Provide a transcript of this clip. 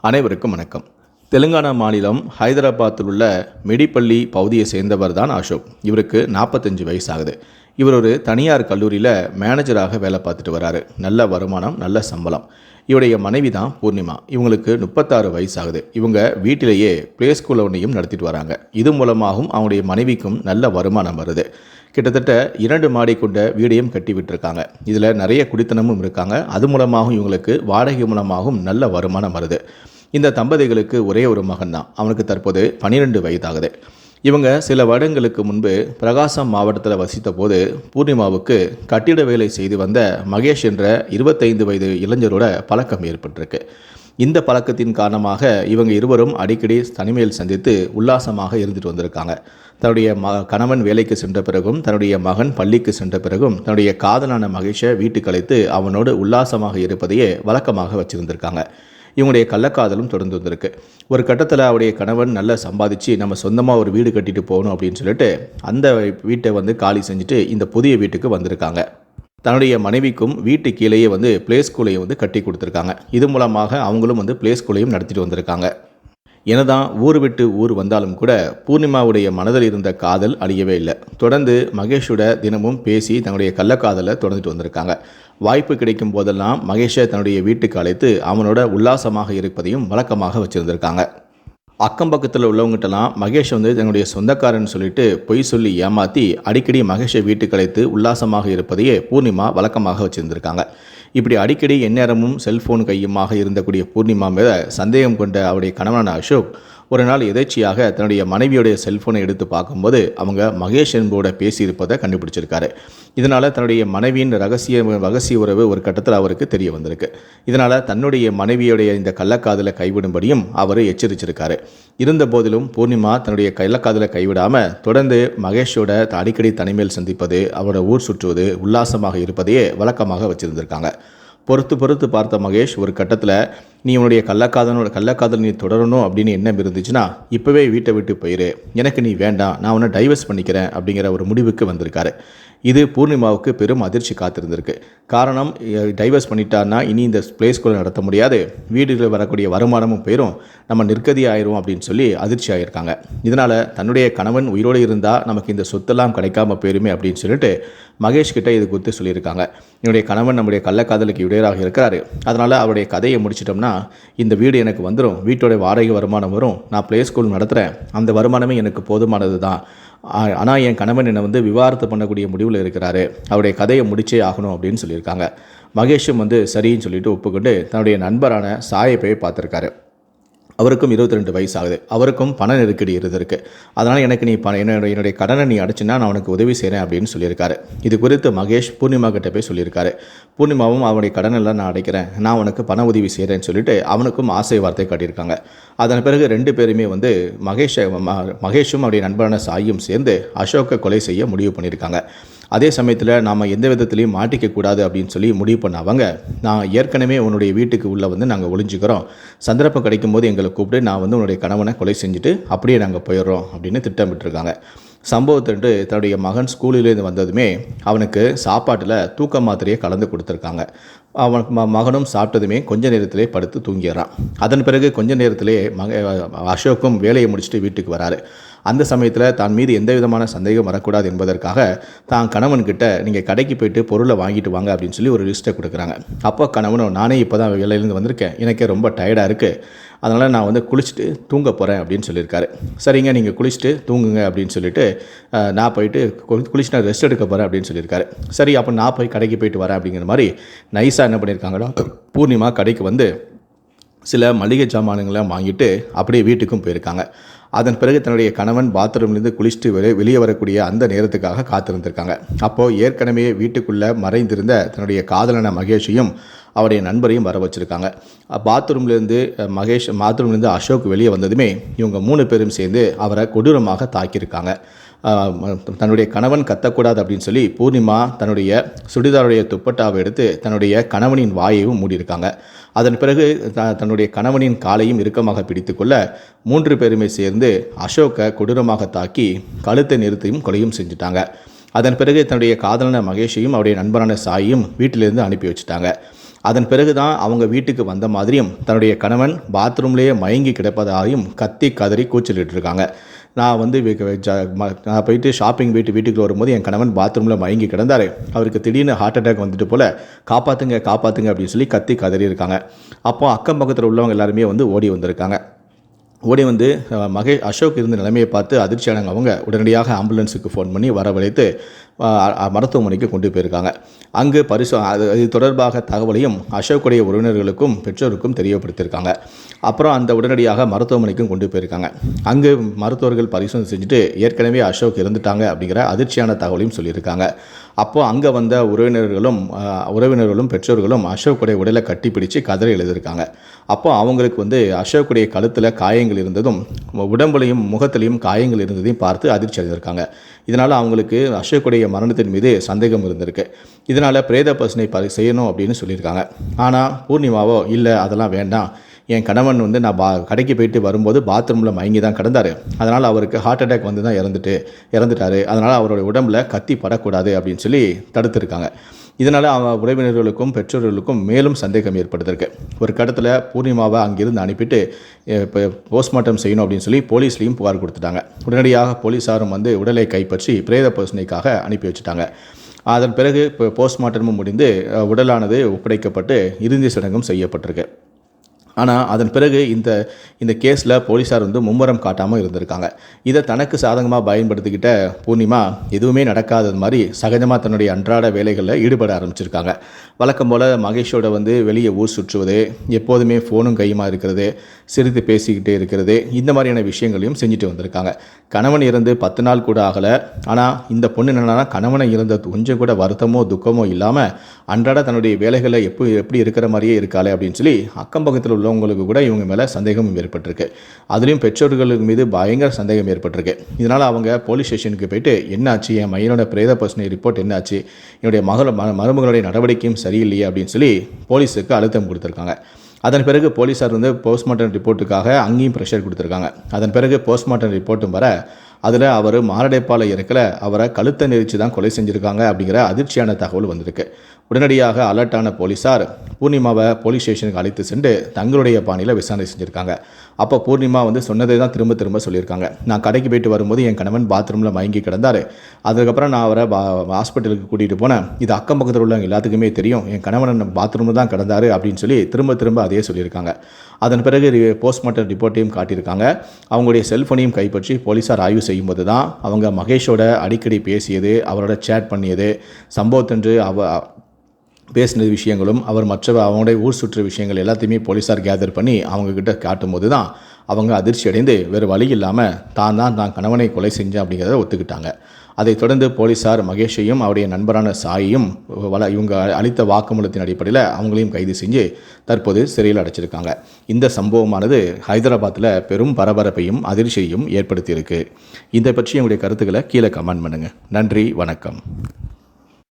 அனைவருக்கும் வணக்கம். தெலுங்கானா மாநிலம் ஹைதராபாத்தில் உள்ள மெடிப்பள்ளி பகுதியை சேர்ந்தவர் தான் அசோக். இவருக்கு நாற்பத்தஞ்சு வயசு ஆகுது இவர் ஒரு தனியார் கல்லூரியில் மேனேஜராக வேலை பார்த்துட்டு வராரு. நல்ல வருமானம் நல்ல சம்பளம். இவருடைய மனைவி தான் பூர்ணிமா. இவங்களுக்கு முப்பத்தாறு வயசு ஆகுது இவங்க வீட்டிலேயே ப்ளே ஸ்கூல் ஒன்றையும் நடத்திட்டு வராங்க. இது மூலமாகவும் அவங்களுடைய மனைவிக்கும் நல்ல வருமானம் வருது. கிட்டத்தட்ட இரண்டு மாடி கொண்ட வீடையும் கட்டி விட்டுருக்காங்க. இதில் நிறைய குடித்தனமும் இருக்காங்க. அது மூலமாகவும் இவங்களுக்கு வாடகை மூலமாகவும் நல்ல வருமானம் வருது. இந்த தம்பதிகளுக்கு ஒரே ஒரு மகன் தான். அவனுக்கு தற்போது பன்னிரெண்டு வயதாகுது. இவங்க சில வருடங்களுக்கு முன்பு பிரகாசம் மாவட்டத்தில் வசித்த போது பூர்ணிமாவுக்கு கட்டிட வேலை செய்து வந்த மகேஷ் என்ற இருபத்தைந்து வயது இளைஞரோட பழக்கம் ஏற்பட்டிருக்கு. இந்த பழக்கத்தின் காரணமாக இவங்க இருவரும் அடிக்கடி தனிமையில் சந்தித்து உல்லாசமாக இருந்துட்டு வந்திருக்காங்க. தன்னுடைய ம கணவன் வேலைக்கு சென்ற பிறகும் தன்னுடைய மகன் பள்ளிக்கு சென்ற பிறகும் தன்னுடைய காதலான மகேஷை வீட்டுக்கு அழைத்து அவனோடு உல்லாசமாக இருப்பதையே வழக்கமாக வச்சிருந்திருக்காங்க. இவங்களுடைய கள்ளக்காதலும் தொடர்ந்து வந்திருக்கு. ஒரு கட்டத்தில் அவருடைய கணவன் நல்லா சம்பாதிச்சு நம்ம சொந்தமாக ஒரு வீடு கட்டிட்டு போகணும் அப்படின்னு சொல்லிட்டு அந்த வீட்டை வந்து காலி செஞ்சுட்டு இந்த புதிய வீட்டுக்கு வந்திருக்காங்க. தன்னுடைய மனைவிக்கும் வீட்டு கீழேயே வந்து பிளே ஸ்கூலையும் வந்து கட்டி கொடுத்துருக்காங்க. இது மூலமாக அவங்களும் வந்து பிளே ஸ்கூலையும் நடத்திட்டு வந்திருக்காங்க. என்னதான் ஊர் விட்டு ஊர் வந்தாலும் கூட பூர்ணிமாவுடைய மனதில் இருந்த காதல் அழியவே இல்லை. தொடர்ந்து மகேஷோட தினமும் பேசி தன்னுடைய கள்ளக்காதலை தொடர்ந்துட்டு வந்திருக்காங்க. வாய்ப்பு கிடைக்கும் போதெல்லாம் மகேஷை தன்னுடைய வீட்டுக்கு அழைத்து அவனோட உல்லாசமாக இருப்பதையும் வழக்கமாக வச்சுருந்திருக்காங்க. அக்கம் பக்கத்தில் உள்ளவங்ககிட்டலாம் மகேஷ் வந்து தன்னுடைய சொந்தக்காரன் சொல்லிட்டு பொய் சொல்லி ஏமாற்றி அடிக்கடி மகேஷை வீட்டுக்கு அழைத்து உல்லாசமாக இருப்பதையே பூர்ணிமா வழக்கமாக வச்சுருந்துருக்காங்க. இப்படி அடிக்கடி எந்நேரமும் செல்போன் கையுமாக இருந்தக்கூடிய பூர்ணிமா மீத சந்தேகம் கொண்ட அவருடைய கணவனான அசோக் ஒரு நாள் எதேச்சியாக தன்னுடைய மனைவியுடைய செல்போனை எடுத்து பார்க்கும்போது அவங்க மகேஷ் என்போட பேசியிருப்பதை கண்டுபிடிச்சிருக்காரு. இதனால் தன்னுடைய மனைவியின் ரகசிய ரகசிய உறவு ஒரு கட்டத்தில் அவருக்கு தெரிய வந்திருக்கு. இதனால் தன்னுடைய மனைவியுடைய இந்த கள்ளக்காதலை கைவிடும்படியும் அவர் எச்சரிச்சிருக்காரு. இருந்த போதிலும் பூர்ணிமா தன்னுடைய கள்ளக்காதலை கைவிடாமல் தொடர்ந்து மகேஷோட அடிக்கடி தனிமையில் சந்திப்பது அவரோட ஊர் சுற்றுவது உல்லாசமாக இருப்பதையே வழக்கமாக வச்சுருந்திருக்காங்க. பொறுத்து பொறுத்து பார்த்த மகேஷ் ஒரு கட்டத்தில் நீ உன்னுடைய கள்ளக்காதனோட கள்ளக்காதல் நீ தொடரணும் அப்படின்னு எண்ணம் இருந்துச்சுன்னா இப்போவே வீட்டை விட்டு போயிரு. எனக்கு நீ வேண்டாம் நான் உன்னை டைவர்ஸ் பண்ணிக்கிறேன் அப்படிங்கிற ஒரு முடிவுக்கு வந்திருக்காரு. இது பூர்ணிமாவுக்கு பெரும் அதிர்ச்சி காத்திருந்திருக்கு. காரணம் டைவர்ஸ் பண்ணிட்டான்னா இனி இந்த பிளேஸ்குள்ளே நடத்த முடியாது. வீடுகளில் வரக்கூடிய வருமானமும் போயிடும் நம்ம நிற்கதி ஆயிரும் அப்படின்னு சொல்லி அதிர்ச்சி ஆகியிருக்காங்க இதனால் தன்னுடைய கணவன் உயிரோடு இருந்தால் நமக்கு இந்த சொத்தெல்லாம் கிடைக்காம போயிருமே அப்படின்னு சொல்லிட்டு மகேஷ் கிட்ட இது குறித்து சொல்லியிருக்காங்க. என்னுடைய கணவன் நம்முடைய கள்ளக்காதலுக்கு இடையராக இருக்கிறாரு. அதனால் அவருடைய கதையை முடிச்சிட்டோம்னா இந்த வீடு எனக்கு வந்துடும் வீட்டோட வாடகை வருமானம் வரும். நான் ப்ளே ஸ்கூல் நடத்துகிறேன் அந்த வருமானமே எனக்கு போதுமானது தான் ஆனால் என் கணவன் என்னை வந்து விவாகரத்து பண்ணக்கூடிய முடிவில் இருக்கிறாரு. அவருடைய கதையை முடிச்சே ஆகணும் அப்படின்னு சொல்லியிருக்காங்க. மகேஷும் வந்து சரின்னு சொல்லிட்டு ஒப்புக்கொண்டு தன்னுடைய நண்பரான சாயை போய் பார்த்துருக்காரு. அவருக்கும் இருபத்தி ரெண்டு வயசு ஆகுது அவருக்கும் பண நெருக்கடி இருந்திருக்கு. அதனால் எனக்கு நீ பண என்னோட என்னுடைய கடனை நீ அடைச்சின்னா நான் உனக்கு உதவி செய்கிறேன் அப்படின்னு சொல்லியிருக்காரு. இது குறித்து மகேஷ் பூர்ணிமா கிட்ட போய் சொல்லியிருக்காரு. பூர்ணிமாவும் அவனுடைய கடனெல்லாம் நான் அடைக்கிறேன். நான் உனக்கு பண உதவி செய்கிறேன்னு சொல்லிட்டு அவனுக்கும் ஆசை வார்த்தை காட்டியிருக்காங்க. அதன் பிறகு ரெண்டு பேருமே வந்து மகேஷ் மகேஷும் அவருடைய நண்பரான சாயும் சேர்ந்து அசோக்கை கொலை செய்ய முடிவு பண்ணியிருக்காங்க. அதே சமயத்தில் நாம் எந்த விதத்துலையும் மாட்டிக்கக்கூடாது அப்படின்னு சொல்லி முடிவு பண்ண அவங்க நான் ஏற்கனவே உன்னுடைய வீட்டுக்கு உள்ளே வந்து நாங்கள் ஒளிஞ்சுக்கிறோம். சந்தர்ப்பம் கிடைக்கும் போது எங்களை கூப்பிட்டு நான் வந்து உன்னுடைய கணவனை கொலை செஞ்சுட்டு அப்படியே நாங்கள் போயிடுறோம் அப்படின்னு திட்டமிட்டுருக்காங்க. சம்பவத்தன்று தன்னுடைய மகன் ஸ்கூலிலேருந்து வந்ததுமே அவனுக்கு சாப்பாட்டில் தூக்க மாத்திரையை கலந்து கொடுத்துருக்காங்க. அவன் ம மகனும் சாப்பிட்டதுமே கொஞ்ச நேரத்திலே படுத்து தூங்கிடுறான். அதன் பிறகு கொஞ்ச நேரத்திலே மக அசோக்கும் வேலையை முடிச்சுட்டு வீட்டுக்கு வராரு. அந்த சமயத்தில் தான் மீது எந்த விதமான சந்தேகம் வரக்கூடாது என்பதற்காக தான் கணவன்கிட்ட நீங்கள் கடைக்கு போயிட்டு பொருளை வாங்கிட்டு வாங்க அப்படின்னு சொல்லி ஒரு லிஸ்ட்டை கொடுக்குறாங்க. அப்போ கணவனும் நானே இப்போ தான் வேலையிலேருந்து வந்திருக்கேன். எனக்கே ரொம்ப டயர்டாக இருக்குது அதனால் நான் வந்து குளிச்சுட்டு தூங்க போகிறேன் அப்படின்னு சொல்லியிருக்காரு. சரிங்க நீங்கள் குளிச்சுட்டு தூங்குங்க அப்படின்னு சொல்லிட்டு நான் போயிட்டு குளிச்சு நான் ரெஸ்ட் எடுக்க போகிறேன் அப்படின்னு சொல்லியிருக்காரு. சரி அப்போ நான் போய் கடைக்கு போயிட்டு வரேன் அப்படிங்கிற மாதிரி நைஸாக என்ன பண்ணியிருக்காங்களோ பூர்ணிமா கடைக்கு வந்து சில மளிகை சாமானுங்களை வாங்கிட்டு அப்படியே வீட்டுக்கும் போயிருக்காங்க. அதன் பிறகு தன்னுடைய கணவன் பாத்ரூம்லேருந்து குளிச்சுட்டு வெளியே வெளியே வரக்கூடிய அந்த நேரத்துக்காக காத்திருந்திருக்காங்க. அப்போது ஏற்கனவே வீட்டுக்குள்ளே மறைந்திருந்த தன்னுடைய காதலன மகேஷையும் அவருடைய நண்பரையும் வர வச்சுருக்காங்க. பாத்ரூம்லேருந்து மகேஷ் பாத்ரூம்லேருந்து அசோக் வெளியே வந்ததுமே இவங்க மூணு பேரும் சேர்ந்து அவரை கொடூரமாக தாக்கியிருக்காங்க. தன்னுடைய கணவன் கத்தக்கூடாது அப்படின்னு சொல்லி பூர்ணிமா தன்னுடைய சுடிதாருடைய துப்பட்டாவை எடுத்து தன்னுடைய கணவனின் வாயையும் மூடியிருக்காங்க. அதன் பிறகு த தன்னுடைய கணவனின் காலையும் இறுக்கமாக பிடித்துக்கொள்ள மூன்று பேருமே சேர்ந்து அசோக்கை கொடூரமாக தாக்கி கழுத்தை நிறுத்தியும் கொலையும் செஞ்சுட்டாங்க. அதன் பிறகு தன்னுடைய காதலன மகேஷையும் அவருடைய நண்பரான சாயும் வீட்டிலிருந்து அனுப்பி வச்சுட்டாங்க. அதன் பிறகு தான் அவங்க வீட்டுக்கு வந்த மாதிரியும் தன்னுடைய கணவன் பாத்ரூம்லேயே மயங்கி கிடப்பதாகவும் கத்தி கதறி கூச்சலிட்டு இருக்காங்க நான் வந்து நான் போயிட்டு ஷாப்பிங் போயிட்டு வீட்டுக்கு வரும்போது என் கணவன் பாத்ரூமில் மயங்கி கிடந்தார். அவருக்கு திடீர்னு ஹார்ட் அட்டாக் வந்துட்டு போல காப்பாற்றுங்க காப்பாற்றுங்க அப்படின்னு சொல்லி கத்தி கதறி இருக்காங்க. அப்போ அக்கம் பக்கத்தில் உள்ளவங்க எல்லாருமே வந்து ஓடி வந்திருக்காங்க. ஓடி வந்து மகேஷ் மகே அசோக் இருந்த நிலைமையை பார்த்து அதிர்ச்சியானவங்க அவங்க உடனடியாக ஆம்புலன்ஸுக்கு ஃபோன் பண்ணி வரவழைத்து மருத்துவமனைக்கு கொண்டு போயிருக்காங்க. அங்கு பரிசோ அது இது தொடர்பாக தகவலையும் அசோக்குடைய உறவினர்களுக்கும் பெற்றோருக்கும் தெரியப்படுத்தியிருக்காங்க. அப்புறம் அந்த உடனடியாக மருத்துவமனைக்கும் கொண்டு போயிருக்காங்க. அங்கு மருத்துவர்கள் பரிசோதனை செஞ்சுட்டு ஏற்கனவே அசோக் இறந்துட்டாங்க அப்படிங்கிற அதிர்ச்சியான தகவலையும் சொல்லியிருக்காங்க. அப்போது அங்கே வந்த உறவினர்களும் உறவினர்களும் பெற்றோர்களும் அசோக்குடைய உடலை கட்டி கதறி எழுதியிருக்காங்க. அப்போ அவங்களுக்கு வந்து அசோக்குடைய கழுத்தில் காயங்கள் இருந்ததும் உடம்புலையும் முகத்திலையும் காயங்கள் இருந்ததையும் பார்த்து அதிர்ச்சி அடைந்திருக்காங்க இதனால் அவங்களுக்கு அசோக்குடைய மரணத்தின் மீது சந்தேகம் இருந்திருக்கு. இதனால் பிரேத பசனை பரி செய்யணும் அப்படின்னு சொல்லியிருக்காங்க. ஆனால் பூர்ணிமாவோ இல்லை அதெல்லாம் வேண்டாம். என் கணவன் வந்து நான் பா கடைக்கு போயிட்டு வரும்போது பாத்ரூமில் மயங்கி தான் கிடந்தார். அதனால் அவருக்கு ஹார்ட் அட்டாக் வந்து தான் இறந்துட்டு இறந்துட்டாரு. அதனால் அவருடைய உடம்புல கத்தி படக்கூடாது அப்படின்னு சொல்லி தடுத்துருக்காங்க. இதனால் அவன் உறவினர்களுக்கும் பெற்றோர்களுக்கும் மேலும் சந்தேகம் ஏற்படுத்திருக்கு. ஒரு கட்டத்தில் பூர்ணிமாவை அங்கிருந்து அனுப்பிட்டு இப்போ போஸ்ட்மார்ட்டம் செய்யணும் அப்படின்னு சொல்லி போலீஸ்லேயும் புகார் கொடுத்துட்டாங்க. உடனடியாக போலீஸாரும் வந்து உடலை கைப்பற்றி பிரேத பரிசோதனைக்காக அனுப்பி வச்சுட்டாங்க. அதன் பிறகு இப்போ போஸ்ட்மார்ட்டமும் முடிந்து உடலானது ஒப்படைக்கப்பட்டு இறுதி சடங்கும் செய்யப்பட்டிருக்கு. ஆனால் அதன் பிறகு இந்த இந்த கேஸில் போலீஸார் வந்து மும்முரம் காட்டாமல் இருந்திருக்காங்க. இதை தனக்கு சாதகமாக பயன்படுத்திக்கிட்ட பூர்ணிமா எதுவுமே நடக்காதது மாதிரி சகஜமாக தன்னுடைய அன்றாட வேலைகளில் ஈடுபட ஆரம்பிச்சிருக்காங்க. வழக்கம் போல் மகேஷோட வந்து வெளியே ஊர் சுற்றுவது எப்போதுமே ஃபோனும் கையுமா இருக்கிறது சிரித்து பேசிக்கிட்டே இருக்கிறது. இந்த மாதிரியான விஷயங்களையும் செஞ்சுட்டு வந்திருக்காங்க. கணவன் இறந்து பத்து நாள் கூட ஆகலை. ஆனால் இந்த பொண்ணு என்னென்னா கணவனை இறந்த கொஞ்சம் கூட வருத்தமோ துக்கமோ இல்லாமல் அன்றாட தன்னுடைய வேலைகளை எப்போ எப்படி இருக்கிற மாதிரியே இருக்காளே அப்படின்னு சொல்லி அக்கம் பக்கத்தில் உள்ளவங்களுக்கு கூட இவங்க மேலே சந்தேகமும் ஏற்பட்டிருக்கு. அதுலேயும் பெற்றோர்களுக்கு மீது பயங்கர சந்தேகம் ஏற்பட்டிருக்கு. இதனால் அவங்க போலீஸ் ஸ்டேஷனுக்கு போயிட்டு என்னாச்சு? என் மையனோட பிரேத பர்சனை ரிப்போர்ட் என்னாச்சு? என்னுடைய மகள ம மருமகளுடைய நடவடிக்கையும் சரியில்லையே? அப்படின்னு சொல்லி போலீஸுக்கு அழுத்தம் கொடுத்துருக்காங்க. அதன் பிறகு போலீஸார் வந்து போஸ்ட்மார்ட்டம் ரிப்போர்ட்டுக்காக அங்கேயும் ப்ரெஷர் கொடுத்துருக்காங்க. அதன் பிறகு போஸ்ட்மார்ட்டம் ரிப்போர்ட்டும் வர அதில் அவர் மாரடைப்பால் இருக்கல அவரை கழுத்தை நெரிச்சு தான் கொலை செஞ்சுருக்காங்க அப்படிங்கிற அதிர்ச்சியான தகவல் வந்திருக்கு. உடனடியாக அலர்ட்டான போலீஸார் பூர்ணிமாவை போலீஸ் ஸ்டேஷனுக்கு அழைத்து சென்று தங்களுடைய பாணியில் விசாரணை செஞ்சுருக்காங்க. அப்போ பூர்ணிமா வந்து சொன்னதை தான் திரும்ப திரும்ப சொல்லியிருக்காங்க. நான் கடைக்கு போயிட்டு வரும்போது என் கணவன் பாத்ரூமில் மயங்கி கிடந்தார். அதுக்கப்புறம் நான் அவரை பா ஹாஸ்பிட்டலுக்கு கூட்டிகிட்டு போனேன். இது அக்கம் பக்கத்தில் உள்ளவங்க எல்லாத்துக்குமே தெரியும். என் கணவன் பாத்ரூமில் தான் கிடந்தாரு அப்படின்னு சொல்லி திரும்ப திரும்ப அதே சொல்லியிருக்காங்க. அதன் பிறகு போஸ்ட்மார்ட்டம் ரிப்போர்ட்டையும் காட்டியிருக்காங்க. அவங்களுடைய செல்ஃபோனையும் கைப்பற்றி போலீஸார் ஆய்வு செய்யும்போது தான் அவங்க மகேஷோட அடிக்கடி பேசியது அவரோட சேட் பண்ணியது சம்பவத்தன்று அவ பேசின விஷயங்களும் அவர் மற்ற அவங்களுடைய ஊர் சுற்று விஷயங்கள் எல்லாத்தையுமே போலீஸார் கேதர் பண்ணி அவங்கக்கிட்ட காட்டும்போது தான் அவங்க அதிர்ச்சி அடைந்து வேறு வழி இல்லாமல் தான் தான் தான் கணவனை கொலை செஞ்சேன் அப்படிங்கிறத ஒத்துக்கிட்டாங்க. அதைத் தொடர்ந்து போலீஸார் மகேஷையும் அவருடைய நண்பரான சாயையும் வள இவங்க அளித்த வாக்குமூலத்தின் அடிப்படையில் அவங்களையும் கைது செஞ்சு தற்போது சிறையில் அடைச்சிருக்காங்க. இந்த சம்பவமானது ஹைதராபாத்தில் பெரும் பரபரப்பையும் அதிர்ச்சியையும் ஏற்படுத்தியிருக்கு. இதை பற்றி உங்களுடைய கருத்துக்களை கீழே கமெண்ட் பண்ணுங்கள் நன்றி வணக்கம்.